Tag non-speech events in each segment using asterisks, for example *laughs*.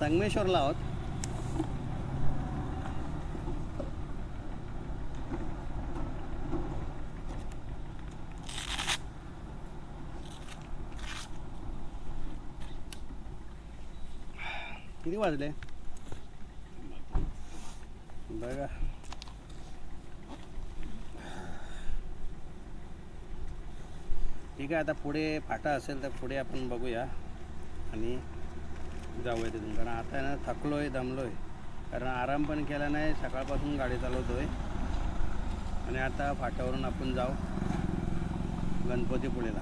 संगमेश्वरला आहोत. किती वाजले? बघा. ठीक आहे आता पुढे फाटा असेल तर पुढे आपण बघूया. आणि जाऊया तिथून. कारण आता आहे ना थकलो आहे दमलो आहे कारण आराम पण केला नाही सकाळपासून गाडी चालवतो आहे आणि आता फाट्यावरून आपण जाऊ गणपतीपुळेला.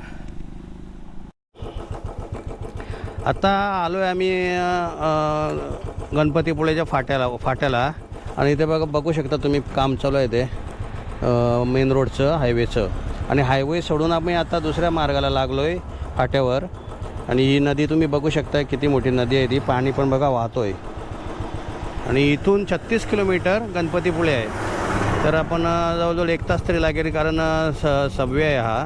आता आलो आहे आम्ही गणपतीपुळेच्या फाट्याला फाट्याला. आणि इथे बघा बघू शकता तुम्ही काम चालू आहे ते मेन रोडचं हायवेचं. आणि हायवे सोडून आम्ही आता दुसऱ्या मार्गाला लागलो आहे फाट्यावर. आणि ही नदी तुम्ही बघू शकता किती मोठी नदी आहे ती. पाणी पण बघा वाहतो आहे आणि इथून छत्तीस किलोमीटर गणपतीपुळे आहे. तर आपण जवळजवळ एक तास तरी लागेल कारण स सबवे आहे हा.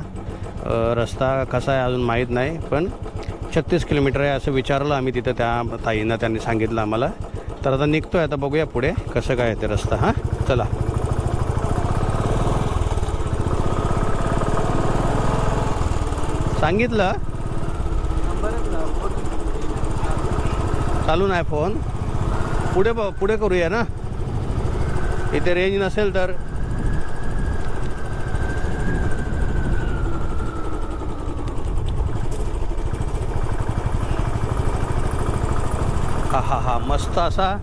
रस्ता कसा आहे अजून माहीत नाही पण छत्तीस किलोमीटर आहे असं विचारलं आम्ही तिथं त्या ताईंना त्यांनी सांगितलं आम्हाला. तर आता निघतो आहे आता बघूया पुढे कसं काय आहे ते रस्ता हां. चला. सांगितलं चालू नाही फोन. पुढे पुढे करूया ना? इथे रेंज नसेल तर. हा हा हा मस्त असा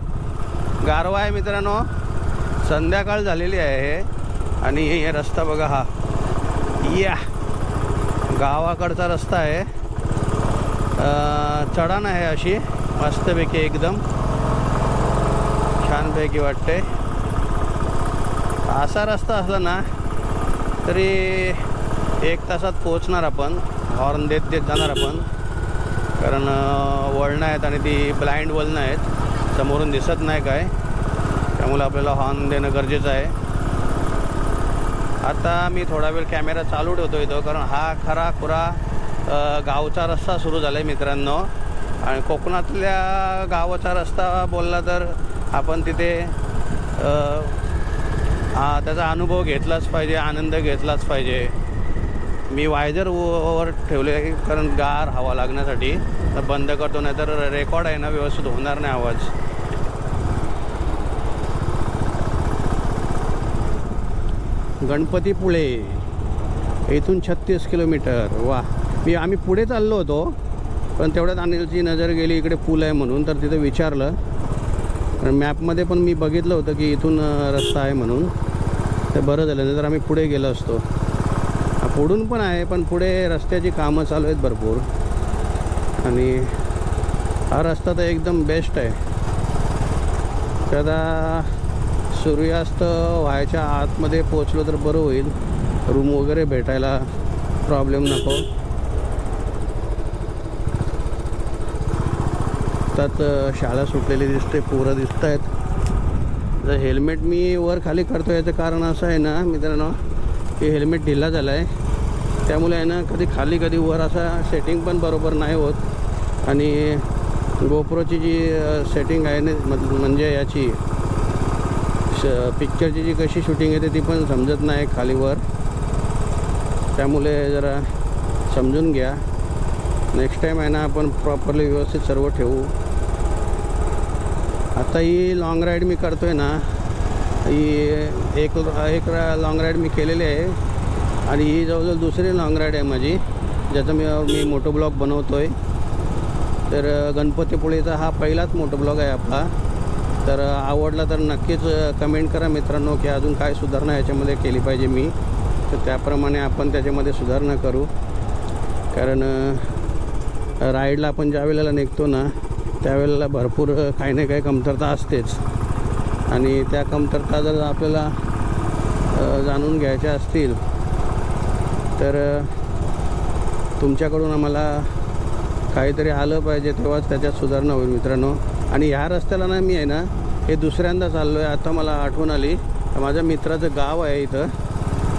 गारवा आहे मित्रांनो. संध्याकाळ झालेली आहे आणि हे रस्ता बघा हा. या. गावाकडचा रस्ता आहे. अं, चढाण आहे अशी. मस्तपैकी एकदम छानपैकी वाटते असा रस्ता असला ना तरी एक तासात पोहोचणार आपण हॉर्न देत देत जाणार आपण. कारण वळणं आहेत आणि ती ब्लाइंड वळणं आहेत. समोरून दिसत नाही काय. त्यामुळे आपल्याला हॉर्न देणं गरजेचं आहे. आता मी थोडा वेळ कॅमेरा चालू ठेवतो इथं कारण हा खरा खुरा गावचा रस्ता सुरू झाला आहे मित्रांनो. आणि कोकणातल्या गावाचा रस्ता बोलला तर आपण तिथे हा त्याचा अनुभव घेतलाच पाहिजे आनंद घेतलाच पाहिजे. मी वायझर वर ठेवले कारण गार हवा लागण्यासाठी. तर बंद करतो नाही तर रेकॉर्ड आहे ना व्यवस्थित होणार नाही आवाज. गणपतीपुळे इथून छत्तीस किलोमीटर. वा मी आम्ही पुढे चाललो होतो. पण तेवढ्यात अनिलची नजर गेली इकडे पूल आहे म्हणून. तर तिथं विचारलं. पण मॅपमध्ये पण मी बघितलं होतं की इथून रस्ता आहे म्हणून. ते बरं झालं नाही तर आम्ही पुढे गेलो असतो. पुढून पण आहे पण पुढे रस्त्याची कामं चालू आहेत भरपूर. आणि हा रस्ता तर एकदम बेस्ट आहे. कदा सूर्यास्त व्हायच्या आतमध्ये पोचलो तर बरं होईल. रूम वगैरे भेटायला प्रॉब्लेम नको. त्यात शाळा सुटलेली दिसते पोरं दिसत आहेत जर हेल्मेट मी वर खाली करतो याचं कारण असं आहे ना मित्रांनो की हेल्मेट ढिला झाला आहे त्यामुळे आहे ना कधी खाली कधी वर असा सेटिंग पण बरोबर नाही होत. आणि गोप्रोची जी सेटिंग आहे ना मत- म्हणजे याची श पिक्चरची जी कशी शूटिंग येते ती पण समजत नाही खालीवर त्यामुळे जरा समजून घ्या. नेक्स्ट टाईम आहे ना आपण प्रॉपरली व्यवस्थित सर्व ठेवू. आता ही लॉंग राईड मी करतो आहे ना ही एक एक लॉंग राईड मी केलेली आहे. आणि ही जवळजवळ दुसरी लॉंग राईड आहे माझी ज्याचा मी मी मोटो ब्लॉग बनवतो आहे तर गणपतीपुळेचा हा पहिलाच मोटो ब्लॉग आहे आपला. तर आवडला तर नक्कीच कमेंट करा मित्रांनो की अजून काय सुधारणा याच्यामध्ये केली पाहिजे मी. तर त्याप्रमाणे आपण त्याच्यामध्ये सुधारणा करू. कारण राईडला आपण ज्या वेळेला निघतो ना त्यावेळेला भरपूर काही ना काही कमतरता असतेच. आणि त्या कमतरता जर आपल्याला जाणून घ्यायच्या असतील तर तुमच्याकडून आम्हाला काहीतरी आलं पाहिजे तेव्हाच त्याच्यात सुधारणा होईल मित्रांनो. आणि ह्या रस्त्याला ना मी आहे ना हे दुसऱ्यांदा चाललो आहे आता मला आठवण आली. माझ्या मित्राचं गाव आहे इथं.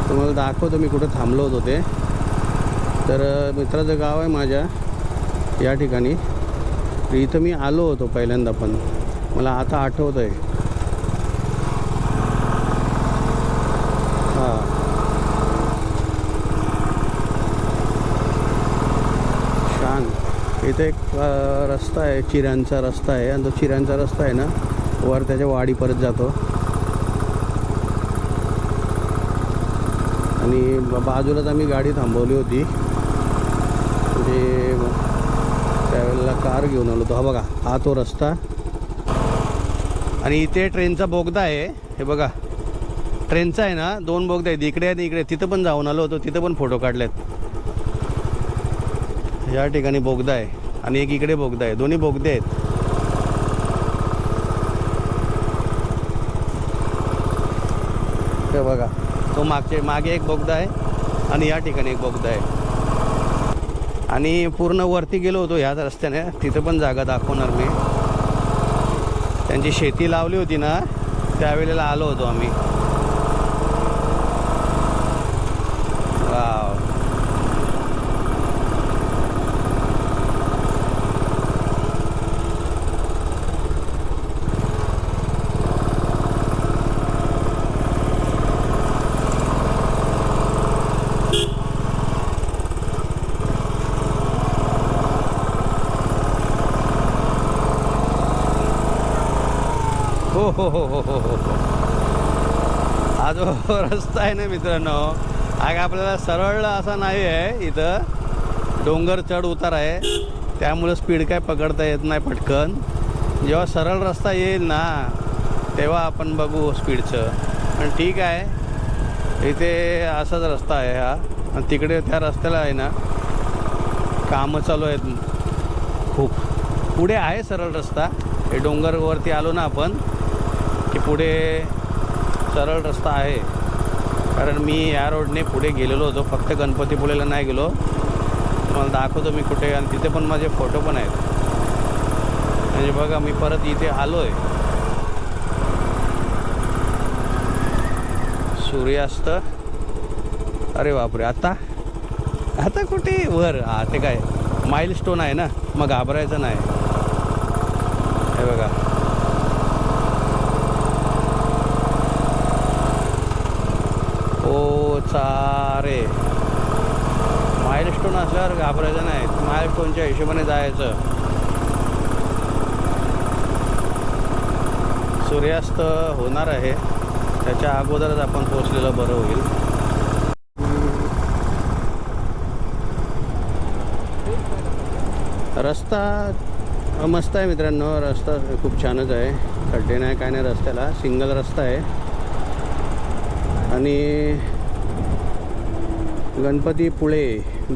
तुम्हाला दाखवतो मी कुठं थांबलो होतो ते. तर मित्राचं गाव आहे माझ्या या ठिकाणी. इथं मी आलो होतो पहिल्यांदा पण. मला आता आठवत आहे हां. छान इथे एक रस्ता आहे चिऱ्यांचा रस्ता आहे. आणि तो चिऱ्यांचा रस्ता आहे ना वर त्याच्या वाडी परत जातो. आणि बाजूलाच आम्ही गाडी थांबवली होती. म्हणजे त्यावेळेला कार घेऊन आलो होतो. हा बघा हा तो रस्ता. आणि इथे ट्रेनचा बोगदा आहे. हे बघा ट्रेनचा आहे ना दोन बोगदा आहेत. इकडे आणि इकडे. तिथं पण जाऊन आलो होतो तिथं पण फोटो काढलेत. या ठिकाणी बोगदा आहे. आणि एक इकडे बोगदा आहे. दोन्ही बोगदे आहेत. बघा तो मागचे मागे एक बोगदा आहे आणि या ठिकाणी एक बोगदा आहे. आणि पूर्ण वरती गेलो होतो ह्याच रस्त्याने. तिथं पण जागा दाखवणार मी. त्यांची शेती लावली होती ना त्यावेळेला आलो होतो आम्ही. हो हो हो हो हो हो हो. हा जो *laughs* रस्ता आहे ना मित्रांनो. हा काय आपल्याला सरळ असा नाही आहे. इथं डोंगर चढ उतार आहे. त्यामुळे स्पीड काय पकडता येत नाही पटकन. जेव्हा सरळ रस्ता येईल ना तेव्हा आपण बघू स्पीडचं पण ठीक आहे. इथे असाच रस्ता आहे हा. आणि तिकडे त्या रस्त्याला आहे ना कामं चालू आहेत. खूप. पुढे आहे सरळ रस्ता. हे डोंगरवरती आलो ना आपण. पुढे सरळ रस्ता आहे. कारण मी या रोडने पुढे गेलेलो होतो. फक्त गणपतीपुळेला नाही गेलो. तुम्हाला दाखवतो मी कुठे आणि तिथे पण माझे फोटो पण आहेत. म्हणजे बघा मी परत इथे आलो आहे सूर्यास्त. अरे बापरे आता? आता कुठे? वर. हा ते काय? माइल स्टोन आहे ना? मग घाबरायचं नाही हे बघा ओ चारे माइलस्टोन वापरायचं घाबरायचं नाही माइलस्टोनच्या हिशोबाने जायचं? सूर्यास्त होणार आहे. त्याच्या अगोदरच आपण पोचलेलं बरं होईल. रस्ता मस्त आहे मित्रांनो. रस्ता खूप छानच आहे. खड्डे नाही काय नाही रस्त्याला. सिंगल रस्ता आहे. आणि गणपती पुळे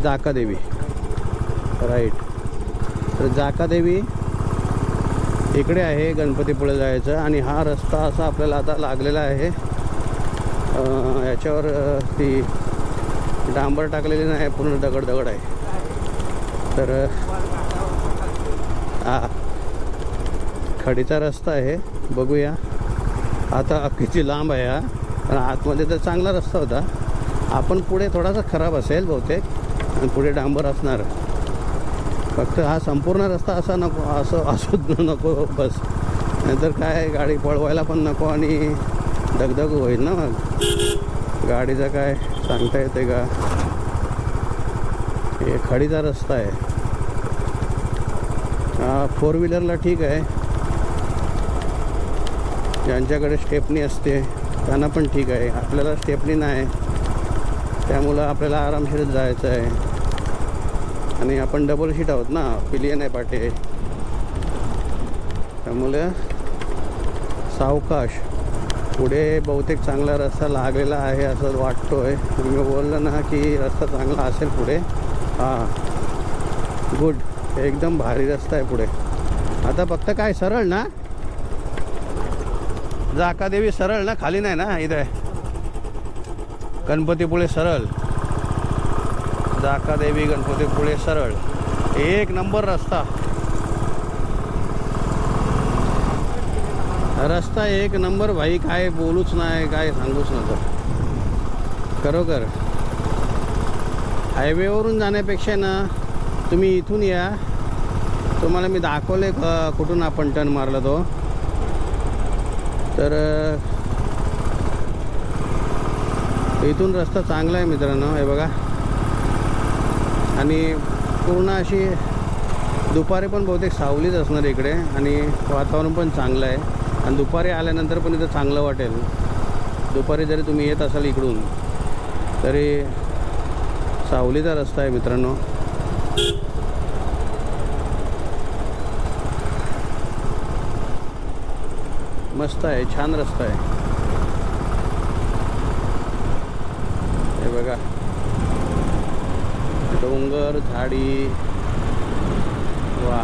जाकादेवी. राईट. तर जाकादेवी इकडे आहे गणपतीपुळे जायचं आणि हा रस्ता असा आपल्याला आता लागलेला आहे. याच्यावर ती डांबर टाकलेली नाही पूर्ण दगड दगड आहे. तर हा खडीचा रस्ता आहे बघूया. आता किती लांब आहे हा. पण आतमध्ये तर चांगला रस्ता होता. आपण पुढे थोडासा खराब असेल बहुतेक. आणि पुढे डांबर असणार. फक्त हा संपूर्ण रस्ता असा नको असं असू *laughs* नको बस. नाहीतर काय गाडी पळवायला पण नको आणि दगदग होईल ना मग. गाडीचं काय सांगता येते का? हे खडीचा रस्ता आहे. हा फोर व्हीलरला ठीक आहे. ज्यांच्याकडे स्टेपनी असते त्यांना पण ठीक आहे. आपल्याला स्टेपनी नाही. त्यामुळं आपल्याला आरामशीरच जायचं आहे. आणि आपण डबल शीट आहोत ना पिलियन आहे पाटे त्यामुळे सावकाश पुढे बहुतेक चांगला रस्ता लागलेला आहे असं वाटतो आहे मी बोललं ना की रस्ता चांगला असेल पुढे. हां. गुड एकदम भारी रस्ता आहे पुढे. आता फक्त काय सरळ ना? जाकादेवी सरळ ना खाली नाही ना इथे? गणपतीपुळे सरळ. जाकादेवी गणपतीपुळे सरळ. एक नंबर रस्ता. रस्ता एक नंबर भाई काय बोलूच नाही काय सांगूच नका खरोखर. हायवेवरून जाण्यापेक्षा ना तुम्ही इथून या. तुम्हाला मी दाखवले कुठून आपण टर्न मारला तो. तर इथून रस्ता चांगला आहे मित्रांनो हे बघा. आणि पूर्ण अशी दुपारी पण बहुतेक सावलीच असणार इकडे आणि वातावरण पण चांगलं आहे. आणि दुपारी आल्यानंतर पण इथं चांगलं वाटेल. दुपारी जरी तुम्ही येत असाल इकडून तरी सावलीचा रस्ता आहे मित्रांनो. मस्त आहे छान रस्ता आहे. हे बघा. डोंगर झाडी. वा.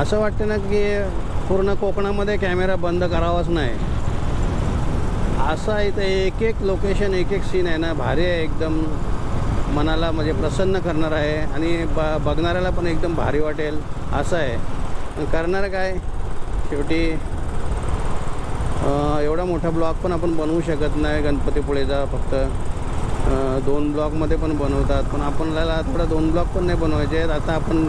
असं वाटतं ना की पूर्ण कोकणामध्ये कॅमेरा बंद करावाच नाही. असं आहे तर एक एक लोकेशन एक एक सीन आहे ना भारी आहे एकदम. मनाला म्हणजे प्रसन्न करणार आहे आणि ब बघणाऱ्याला पण एकदम भारी वाटेल. असं आहे. करणार काय? शेवटी एवढा मोठा ब्लॉक पण आपण बनवू शकत नाही गणपतीपुळेचा फक्त दोन ब्लॉकमध्ये पण बनवतात. पण आपल्याला थोडा दोन ब्लॉक पण नाही बनवायचे. आहेत आता आपण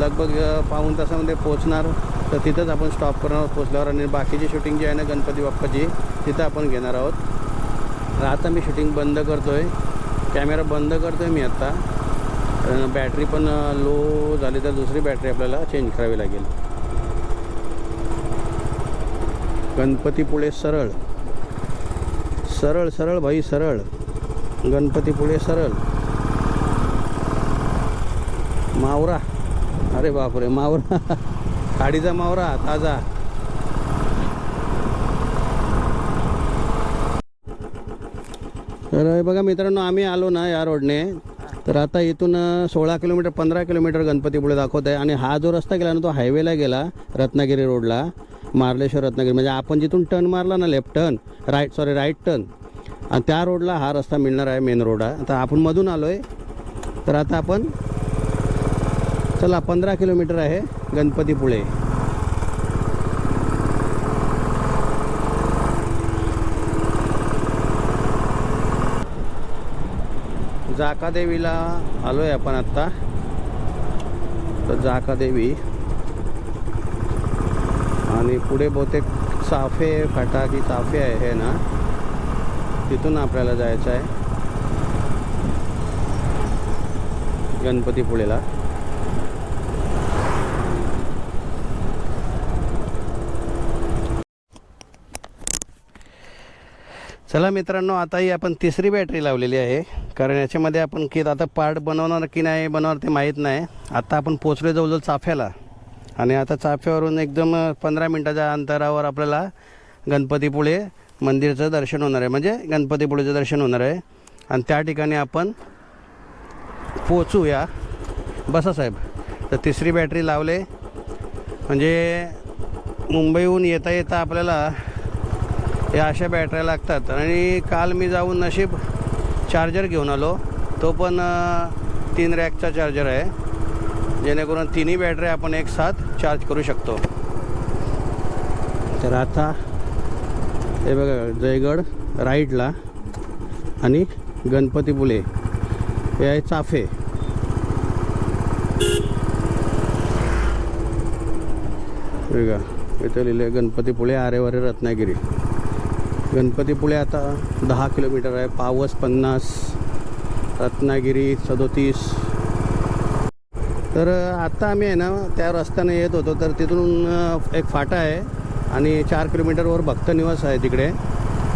लगभग पाऊन पाऊण तासामध्ये पोचणार तर तिथंच आपण स्टॉप करणार पोचल्यावर आणि बाकीची शूटिंग जी आहे ना गणपती बाप्पाची तिथं आपण घेणार आहोत. तर आता मी शूटिंग बंद करतो आहे कॅमेरा बंद करतो आहे मी आत्ता बॅटरी पण लो झाली तर दुसरी बॅटरी आपल्याला चेंज करावी लागेल. गणपतीपुळे सरळ. सरळ सरळ भाई सरळ. गणपतीपुळे सरळ. मावरा. अरे बापरे मावरा. *laughs* खाडीचा मावरा ताजा. तर बघा मित्रांनो आम्ही आलो ना या रोडने. तर आता इथून सोळा किलोमीटर पंधरा किलोमीटर गणपतीपुळे दाखवत आहे आणि हा जो रस्ता गेला ना तो हायवेला गेला रत्नागिरी रोडला. मार्लेश्वर रत्नागिरी. म्हणजे आपण जिथून टर्न मारला ना left turn right sorry right turn आणि त्या रोडला हा रस्ता मिळणार आहे मेन रोड आहे आता आपण मधून आलो आहे तर आता आपण चला पंधरा किलोमीटर आहे गणपतीपुळे जाकादेवीला आलो आहे आपण आत्ता तर जाकादेवी आणि पुढे बहुतेक चाफे फाटा की चाफे आहे हे ना. तिथून आपल्याला जायचं आहे. गणपतीपुळेला. चला मित्रांनो आता ही आपण तिसरी बॅटरी लावलेली आहे. कारण याच्यामध्ये आपण की आता पार्ट बनवणार की नाही बनवणार ते माहीत नाही. आता आपण पोचलो जवळजवळ चाफ्याला. आणि आता चाफ्यावरून एकदम पंधरा मिनटाच्या अंतरावर आपल्याला गणपतीपुळे मंदिरचं दर्शन होणार आहे. म्हणजे गणपतीपुळेचं दर्शन होणार आहे. आणि त्या ठिकाणी आपण पोचूया बसा साहेब. तर तिसरी बॅटरी लावले. म्हणजे मुंबईहून येता येता आपल्याला या अशा बॅटऱ्या लागतात. आणि काल मी जाऊन नशीब चार्जर घेऊन आलो. तो पण तीन रॅकचा चार्जर आहे. जेणेकरून तिन्ही बॅटऱ्या आपण एक साथ चार्ज करू शकतो. तर आता हे बघा जयगड राईटला आणि गणपतीपुळे हे आहे चाफे. बघा इथं लिहिलं आहे गणपतीपुळे आरेवारे रत्नागिरी. गणपतीपुळे आता दहा किलोमीटर आहे. पावस पन्नास रत्नागिरी सदोतीस. तर आत्ता आम्ही आहे ना त्या रस्त्याने येत होतो. तर तिथून एक फाटा आहे आणि चार किलोमीटरवर भक्तनिवास आहे तिकडे.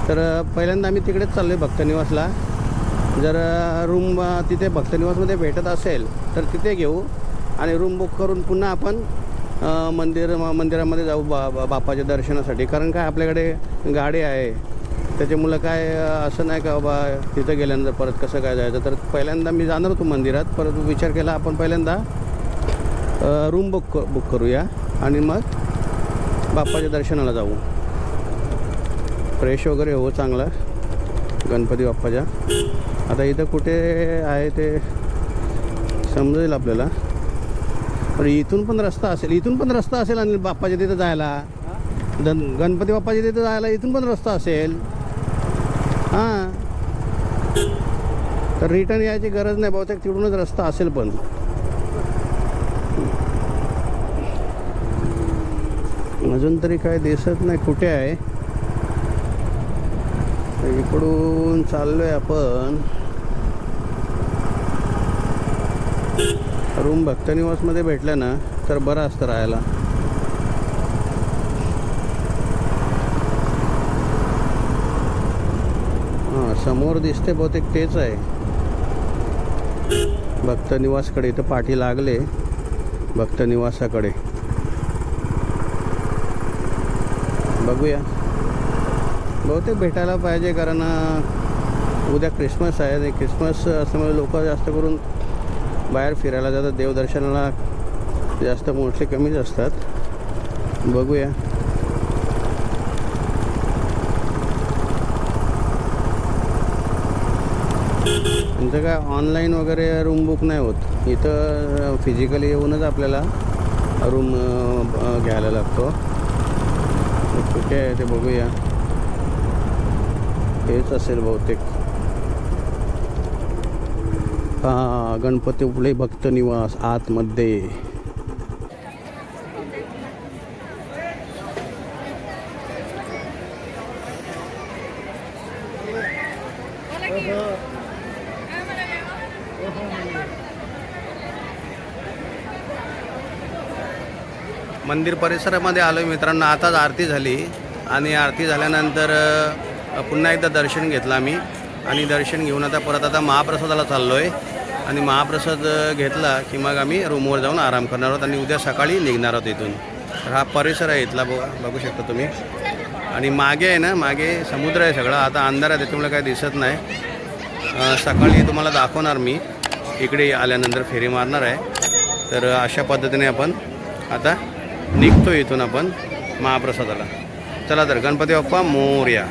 तर पहिल्यांदा आम्ही तिकडेच चाललो आहे भक्तनिवासला जर रूम तिथे भक्तनिवासमध्ये भेटत असेल तर तिथे घेऊ आणि रूम बुक करून पुन्हा आपण मंदिर मंदिरामध्ये जाऊ बा बा- बापाच्या दर्शनासाठी. कारण काय आपल्याकडे गाडी आहे. त्याच्यामुळं काय असं नाही का बाबा तिथं गेल्यानंतर परत कसं काय जायचं? तर पहिल्यांदा मी जाणार होतो मंदिरात. परत विचार केला आपण पहिल्यांदा रूम बुक क- बुक करूया आणि मग बाप्पाच्या दर्शनाला जाऊ. फ्रेश वगैरे हो चांगला गणपती बाप्पाच्या. आता इथं कुठे आहे ते समजेल आपल्याला. पण इथून पण रस्ता असेल इथून पण रस्ता असेल आणि बाप्पाच्या तिथं जायला. गण गणपती बाप्पाच्या तिथं जायला इथून पण रस्ता असेल. हां. तर रिटर्न यायची गरज नाही बहुतेक तिकडूनच रस्ता असेल पण. अजून तरी काय दिसत नाही. कुठे आहे? तर इकडून चाललोय आपण. रूम भक्तनिवासमध्ये भेटला ना तर बरं असतं राहायला. हां समोर दिसते बहुतेक तेच आहे. भक्तनिवासकडे इथं पाठी लागले. भक्तनिवासाकडे बघूया. बहुतेक भेटायला पाहिजे कारण उद्या क्रिसमस आहे आणि क्रिसमस असल्यामुळे लोक जास्त करून बाहेर फिरायला जातात. देवदर्शनाला जास्त मोठे कमीच असतात. बघूया. तुमचं काय ऑनलाईन वगैरे रूम बुक नाही होत? इथं फिजिकली येऊनच आपल्याला रूम घ्यायला लागतो. कुठे आहे ते बघूया हेच असेल बहुतेक हां गणपती उपले भक्त निवास आतमध्ये मंदिर परिसरामध्ये आलो आहे मित्रांनो आताच आरती झाली. आणि आरती झाल्यानंतर पुन्हा एकदा दर्शन घेतलं आम्ही. आणि दर्शन घेऊन आता परत आता महाप्रसादाला चाललो आहे आणि महाप्रसाद घेतला की मग आम्ही रूमवर जाऊन आराम करणार आहोत आणि उद्या सकाळी निघणार आहोत इथून. तर हा परिसर आहे इथला बघा बघू शकता तुम्ही. आणि मागे आहे ना मागे समुद्र आहे सगळा. आता अंधार आहे त्याच्यामुळे काही दिसत नाही. सकाळी तुम्हाला दाखवणार मी. इकडे आल्यानंतर फेरी मारणार आहे. तर अशा पद्धतीने आपण आता निघतो इथून आपण महाप्रसादाला. चला तर गणपती बाप्पा मोर्या.